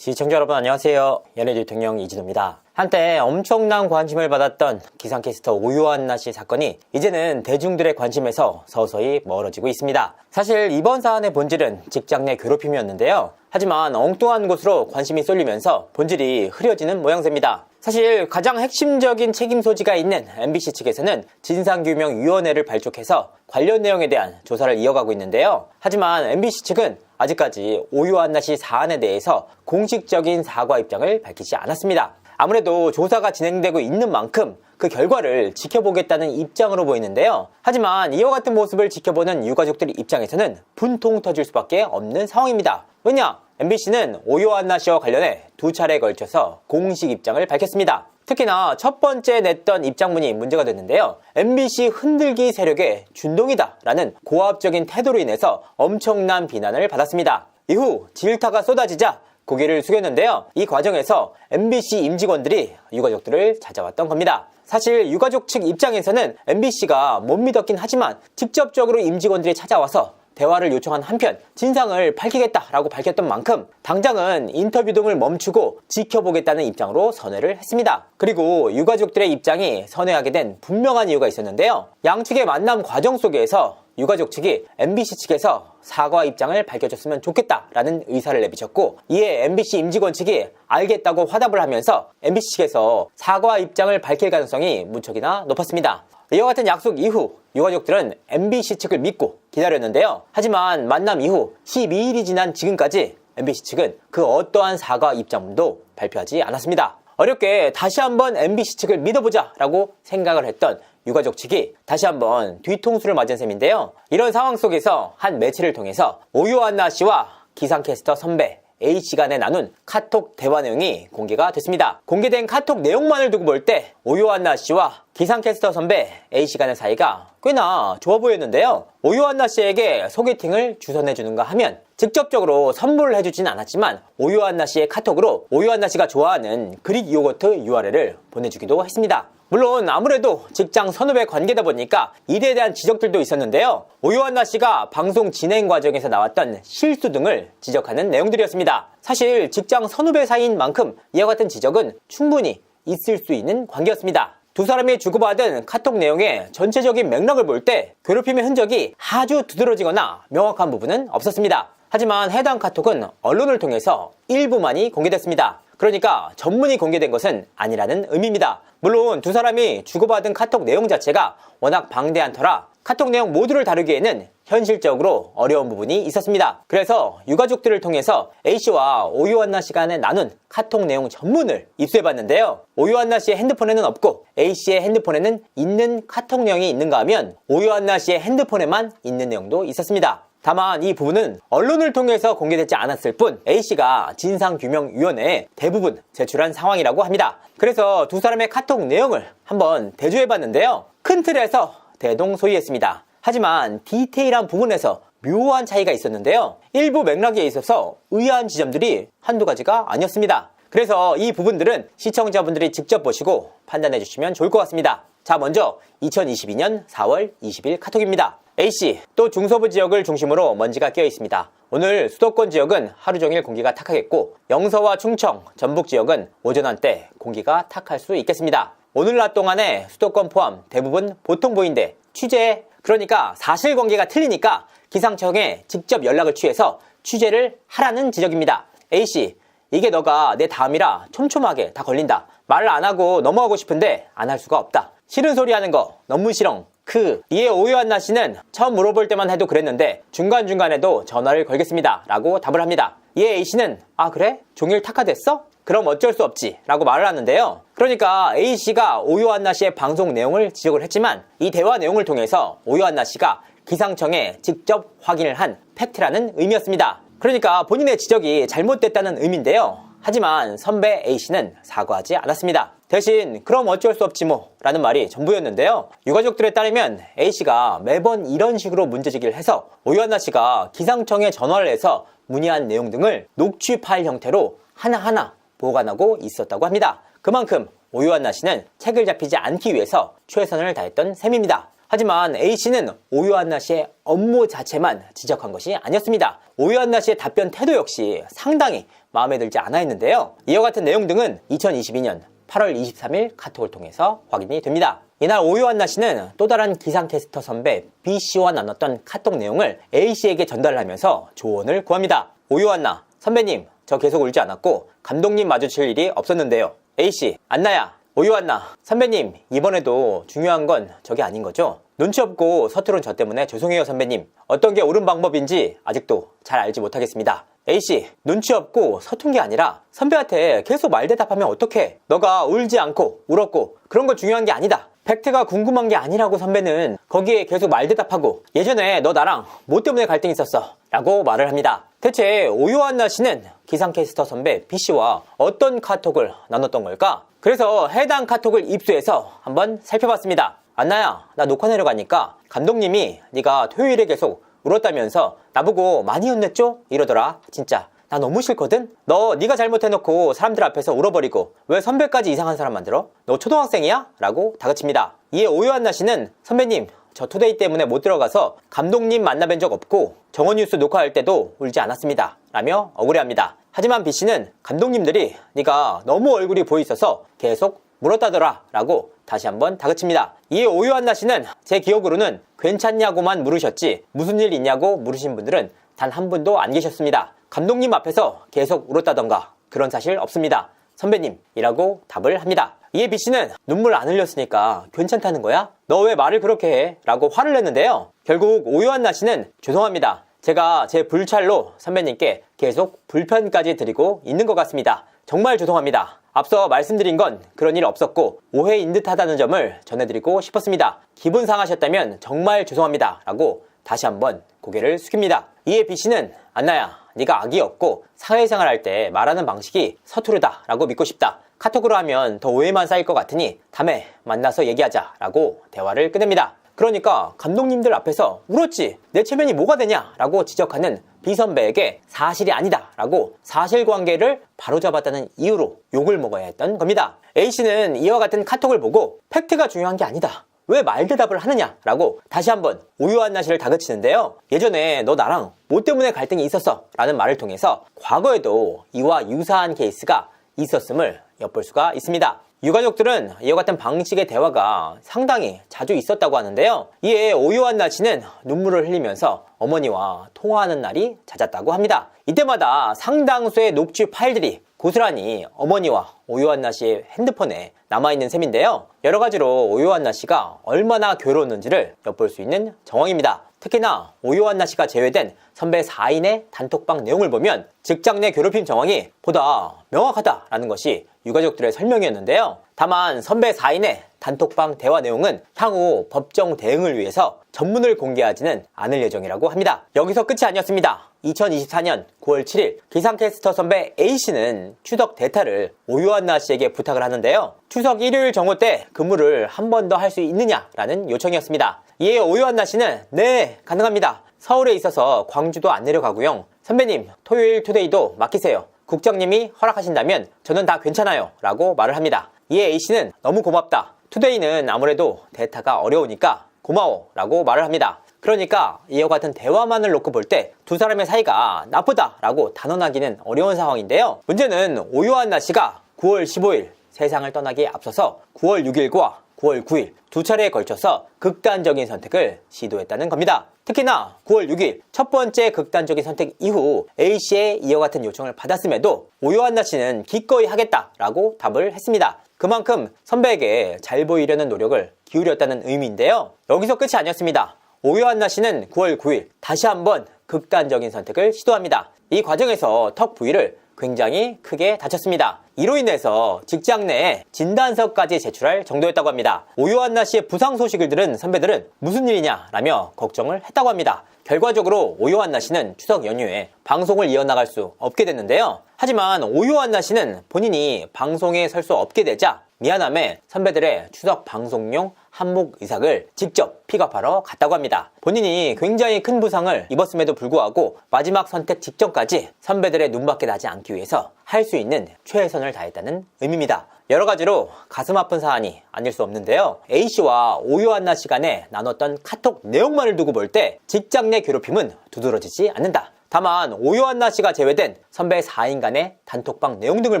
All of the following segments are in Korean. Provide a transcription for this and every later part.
시청자 여러분 안녕하세요. 연예 대통령 이진호입니다. 한때 엄청난 관심을 받았던 기상캐스터 오유한 나 씨 사건이 이제는 대중들의 관심에서 서서히 멀어지고 있습니다. 사실 이번 사안의 본질은 직장 내 괴롭힘이었는데요. 하지만 엉뚱한 곳으로 관심이 쏠리면서 본질이 흐려지는 모양새입니다. 사실 가장 핵심적인 책임 소지가 있는 MBC 측에서는 진상규명위원회를 발족해서 관련 내용에 대한 조사를 이어가고 있는데요. 하지만 MBC 측은 아직까지 오유한 씨 사안에 대해서 공식적인 사과 입장을 밝히지 않았습니다. 아무래도 조사가 진행되고 있는 만큼 그 결과를 지켜보겠다는 입장으로 보이는데요. 하지만 이와 같은 모습을 지켜보는 유가족들 입장에서는 분통 터질 수밖에 없는 상황입니다. 왜냐? MBC는 오요한나 씨와 관련해 두 차례에 걸쳐서 공식 입장을 밝혔습니다. 특히나 첫 번째 냈던 입장문이 문제가 됐는데요. MBC 흔들기 세력의 준동이다라는 고압적인 태도로 인해서 엄청난 비난을 받았습니다. 이후 질타가 쏟아지자 고개를 숙였는데요. 이 과정에서 MBC 임직원들이 유가족들을 찾아왔던 겁니다. 사실 유가족 측 입장에서는 MBC가 못 믿었긴 하지만 직접적으로 임직원들이 찾아와서 대화를 요청한 한편 진상을 밝히겠다라고 밝혔던 만큼 당장은 인터뷰 등을 멈추고 지켜보겠다는 입장으로 선회를 했습니다. 그리고 유가족들의 입장이 선회하게 된 분명한 이유가 있었는데요. 양측의 만남 과정 속에서 유가족 측이 MBC 측에서 사과 입장을 밝혀줬으면 좋겠다라는 의사를 내비쳤고 이에 MBC 임직원 측이 알겠다고 화답을 하면서 MBC 측에서 사과 입장을 밝힐 가능성이 무척이나 높았습니다. 이와 같은 약속 이후 유가족들은 MBC 측을 믿고 기다렸는데요. 하지만 만남 이후 12일이 지난 지금까지 MBC 측은 그 어떠한 사과 입장문도 발표하지 않았습니다. 어렵게 다시 한번 MBC 측을 믿어보자 라고 생각을 했던 유가족 측이 다시 한번 뒤통수를 맞은 셈인데요. 이런 상황 속에서 한 매체를 통해서 오유한나 씨와 기상캐스터 선배 A씨 간에 나눈 카톡 대화 내용이 공개가 됐습니다. 공개된 카톡 내용만을 두고 볼 때 오유한나 씨와 기상캐스터 선배 A씨 간의 사이가 꽤나 좋아 보였는데요. 오유한나 씨에게 소개팅을 주선해주는가 하면 직접적으로 선물을 해주진 않았지만 오유한나 씨의 카톡으로 오유한나 씨가 좋아하는 그릭 요거트 URL을 보내주기도 했습니다. 물론 아무래도 직장 선후배 관계다 보니까 이에 대한 지적들도 있었는데요. 오유한나 씨가 방송 진행 과정에서 나왔던 실수 등을 지적하는 내용들이었습니다. 사실 직장 선후배 사이인 만큼 이와 같은 지적은 충분히 있을 수 있는 관계였습니다. 두 사람이 주고받은 카톡 내용의 전체적인 맥락을 볼 때 괴롭힘의 흔적이 아주 두드러지거나 명확한 부분은 없었습니다. 하지만 해당 카톡은 언론을 통해서 일부만이 공개됐습니다. 그러니까 전문이 공개된 것은 아니라는 의미입니다. 물론 두 사람이 주고받은 카톡 내용 자체가 워낙 방대한 터라 카톡 내용 모두를 다루기에는 현실적으로 어려운 부분이 있었습니다. 그래서 유가족들을 통해서 A씨와 오유한나 씨간에 나눈 카톡 내용 전문을 입수해봤는데요. 오유한나 씨의 핸드폰에는 없고 A씨의 핸드폰에는 있는 카톡 내용이 있는가 하면 오유한나 씨의 핸드폰에만 있는 내용도 있었습니다. 다만 이 부분은 언론을 통해서 공개되지 않았을 뿐 A씨가 진상규명위원회에 대부분 제출한 상황이라고 합니다. 그래서 두 사람의 카톡 내용을 한번 대조해봤는데요. 큰 틀에서 대동소이했습니다. 하지만 디테일한 부분에서 묘한 차이가 있었는데요. 일부 맥락에 있어서 의아한 지점들이 한두 가지가 아니었습니다. 그래서 이 부분들은 시청자분들이 직접 보시고 판단해 주시면 좋을 것 같습니다. 자, 먼저 2022년 4월 20일 카톡입니다. A씨, 또 중서부 지역을 중심으로 먼지가 끼어 있습니다. 오늘 수도권 지역은 하루 종일 공기가 탁하겠고 영서와 충청, 전북 지역은 오전 한때 공기가 탁할 수 있겠습니다. 오늘 낮 동안에 수도권 포함 대부분 보통 보인데 취재 그러니까 사실관계가 틀리니까 기상청에 직접 연락을 취해서 취재를 하라는 지적입니다. A씨, 이게 너가 내 다음이라 촘촘하게 다 걸린다. 말을 안 하고 넘어가고 싶은데 안 할 수가 없다. 싫은 소리 하는 거 너무 싫어. 그 이에 오유한나 씨는 처음 물어볼 때만 해도 그랬는데 중간중간에도 전화를 걸겠습니다. 라고 답을 합니다. 이에 A씨는 아 그래? 종일 탁하됐어? 그럼 어쩔 수 없지 라고 말을 하는데요. 그러니까 A씨가 오유한나 씨의 방송 내용을 지적을 했지만 이 대화 내용을 통해서 오유한나 씨가 기상청에 직접 확인을 한 팩트라는 의미였습니다. 그러니까 본인의 지적이 잘못됐다는 의미인데요. 하지만 선배 A씨는 사과하지 않았습니다. 대신 그럼 어쩔 수 없지 뭐 라는 말이 전부였는데요. 유가족들에 따르면 A씨가 매번 이런 식으로 문제제기를 해서 오유한나 씨가 기상청에 전화를 해서 문의한 내용 등을 녹취 파일 형태로 하나하나 보관하고 있었다고 합니다. 그만큼 오유한나 씨는 책을 잡히지 않기 위해서 최선을 다했던 셈입니다. 하지만 A씨는 오유한나 씨의 업무 자체만 지적한 것이 아니었습니다. 오유한나 씨의 답변 태도 역시 상당히 마음에 들지 않아 했는데요. 이와 같은 내용 등은 2022년 8월 23일 카톡을 통해서 확인이 됩니다. 이날 오요한나 씨는 또 다른 기상캐스터 선배 B씨와 나눴던 카톡 내용을 A씨에게 전달하면서 조언을 구합니다. 오요한나, 선배님, 저 계속 울지 않았고 감독님 마주칠 일이 없었는데요. A씨, 안나야, 오요한나, 선배님, 이번에도 중요한 건 저게 아닌 거죠? 눈치 없고 서투른 저 때문에 죄송해요, 선배님. 어떤 게 옳은 방법인지 아직도 잘 알지 못하겠습니다. A씨, 눈치 없고 서툰 게 아니라 선배한테 계속 말대답하면 어떡해? 너가 울지 않고 울었고 그런 거 중요한 게 아니다. 팩트가 궁금한 게 아니라고 선배는 거기에 계속 말대답하고 예전에 너 나랑 뭐 때문에 갈등 있었어? 라고 말을 합니다. 대체 오요한나 씨는 기상캐스터 선배 B씨와 어떤 카톡을 나눴던 걸까? 그래서 해당 카톡을 입수해서 한번 살펴봤습니다. 안나야, 나 녹화 내려가니까 감독님이 네가 토요일에 계속 울었다면서 나보고 많이 혼냈죠? 이러더라. 진짜 나 너무 싫거든? 너 네가 잘못해놓고 사람들 앞에서 울어버리고 왜 선배까지 이상한 사람 만들어? 너 초등학생이야? 라고 다그칩니다. 이에 오요한나 씨는 선배님 저 투데이 때문에 못 들어가서 감독님 만나뵌 적 없고 정원뉴스 녹화할 때도 울지 않았습니다. 라며 억울해합니다. 하지만 B씨는 감독님들이 네가 너무 얼굴이 보이셔서 계속 물었다더라 라고 다시 한번 다그칩니다. 이에 오요한나 씨는 제 기억으로는 괜찮냐고만 물으셨지 무슨 일 있냐고 물으신 분들은 단 한 분도 안 계셨습니다. 감독님 앞에서 계속 울었다던가 그런 사실 없습니다. 선배님이라고 답을 합니다. 이에 B씨는 눈물 안 흘렸으니까 괜찮다는 거야? 너 왜 말을 그렇게 해? 라고 화를 냈는데요. 결국 오요한나 씨는 죄송합니다. 제가 제 불찰로 선배님께 계속 불편까지 드리고 있는 것 같습니다. 정말 죄송합니다. 앞서 말씀드린 건 그런 일 없었고 오해인 듯하다는 점을 전해드리고 싶었습니다. 기분 상하셨다면 정말 죄송합니다. 라고 다시 한번 고개를 숙입니다. 이에 B씨는 안나야 네가 악이었고 사회생활 할 때 말하는 방식이 서투르다 라고 믿고 싶다. 카톡으로 하면 더 오해만 쌓일 것 같으니 다음에 만나서 얘기하자 라고 대화를 끝냅니다. 그러니까 감독님들 앞에서 울었지 내 체면이 뭐가 되냐 라고 지적하는 B선배에게 사실이 아니다 라고 사실관계를 바로잡았다는 이유로 욕을 먹어야 했던 겁니다. A씨는 이와 같은 카톡을 보고 팩트가 중요한 게 아니다. 왜 말대답을 하느냐 라고 다시 한번 오요한나 씨를 다그치는데요. 예전에 너 나랑 뭐 때문에 갈등이 있었어 라는 말을 통해서 과거에도 이와 유사한 케이스가 있었음을 엿볼 수가 있습니다. 유가족들은 이와 같은 방식의 대화가 상당히 자주 있었다고 하는데요. 이에 오요한나 씨는 눈물을 흘리면서 어머니와 통화하는 날이 잦았다고 합니다. 이때마다 상당수의 녹취 파일들이 고스란히 어머니와 오요한나 씨의 핸드폰에 남아있는 셈인데요. 여러 가지로 오요한나 씨가 얼마나 괴로웠는지를 엿볼 수 있는 정황입니다. 특히나 오요한 나 씨가 제외된 선배 4인의 단톡방 내용을 보면 직장 내 괴롭힘 정황이 보다 명확하다라는 것이 유가족들의 설명이었는데요. 다만 선배 4인의 단톡방 대화 내용은 향후 법정 대응을 위해서 전문을 공개하지는 않을 예정이라고 합니다. 여기서 끝이 아니었습니다. 2024년 9월 7일 기상캐스터 선배 A씨는 추석 대타를 오유한나 씨에게 부탁을 하는데요. 추석 일요일 정오 때 근무를 한 번 더 할 수 있느냐라는 요청이었습니다. 이에 오유한나 씨는 네 가능합니다. 서울에 있어서 광주도 안 내려가고요. 선배님 토요일 투데이도 맡기세요. 국장님이 허락하신다면 저는 다 괜찮아요 라고 말을 합니다. 이에 A씨는 너무 고맙다. 투데이는 아무래도 데이터가 어려우니까 고마워 라고 말을 합니다. 그러니까 이와 같은 대화만을 놓고 볼 때 두 사람의 사이가 나쁘다 라고 단언하기는 어려운 상황인데요. 문제는 오요한 나 씨가 9월 15일 세상을 떠나기에 앞서서 9월 6일과 9월 9일 두 차례에 걸쳐서 극단적인 선택을 시도했다는 겁니다. 특히나 9월 6일 첫 번째 극단적인 선택 이후 A씨의 이와 같은 요청을 받았음에도 오요한나 씨는 기꺼이 하겠다라고 답을 했습니다. 그만큼 선배에게 잘 보이려는 노력을 기울였다는 의미인데요. 여기서 끝이 아니었습니다. 오요한나 씨는 9월 9일 다시 한번 극단적인 선택을 시도합니다. 이 과정에서 턱 부위를 굉장히 크게 다쳤습니다. 이로 인해서 직장 내에 진단서까지 제출할 정도였다고 합니다. 오요한나 씨의 부상 소식을 들은 선배들은 무슨 일이냐 라며 걱정을 했다고 합니다. 결과적으로 오요한나 씨는 추석 연휴에 방송을 이어나갈 수 없게 됐는데요. 하지만 오요한나 씨는 본인이 방송에 설 수 없게 되자 미안함에 선배들의 추석 방송용 한복 의상을 직접 픽업하러 갔다고 합니다. 본인이 굉장히 큰 부상을 입었음에도 불구하고 마지막 선택 직전까지 선배들의 눈밖에 나지 않기 위해서 할 수 있는 최선을 다했다는 의미입니다. 여러 가지로 가슴 아픈 사안이 아닐 수 없는데요. A씨와 오요한나 시간에 나눴던 카톡 내용만을 두고 볼 때 직장 내 괴롭힘은 두드러지지 않는다. 다만 오요한나 씨가 제외된 선배 4인간의 단톡방 내용 등을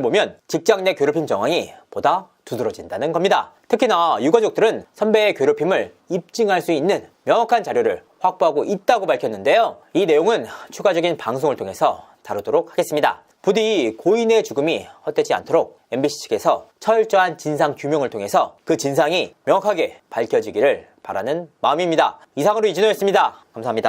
보면 직장 내 괴롭힘 정황이 보다 두드러진다는 겁니다. 특히나 유가족들은 선배의 괴롭힘을 입증할 수 있는 명확한 자료를 확보하고 있다고 밝혔는데요. 이 내용은 추가적인 방송을 통해서 다루도록 하겠습니다. 부디 고인의 죽음이 헛되지 않도록 MBC 측에서 철저한 진상 규명을 통해서 그 진상이 명확하게 밝혀지기를 바라는 마음입니다. 이상으로 이진호였습니다. 감사합니다.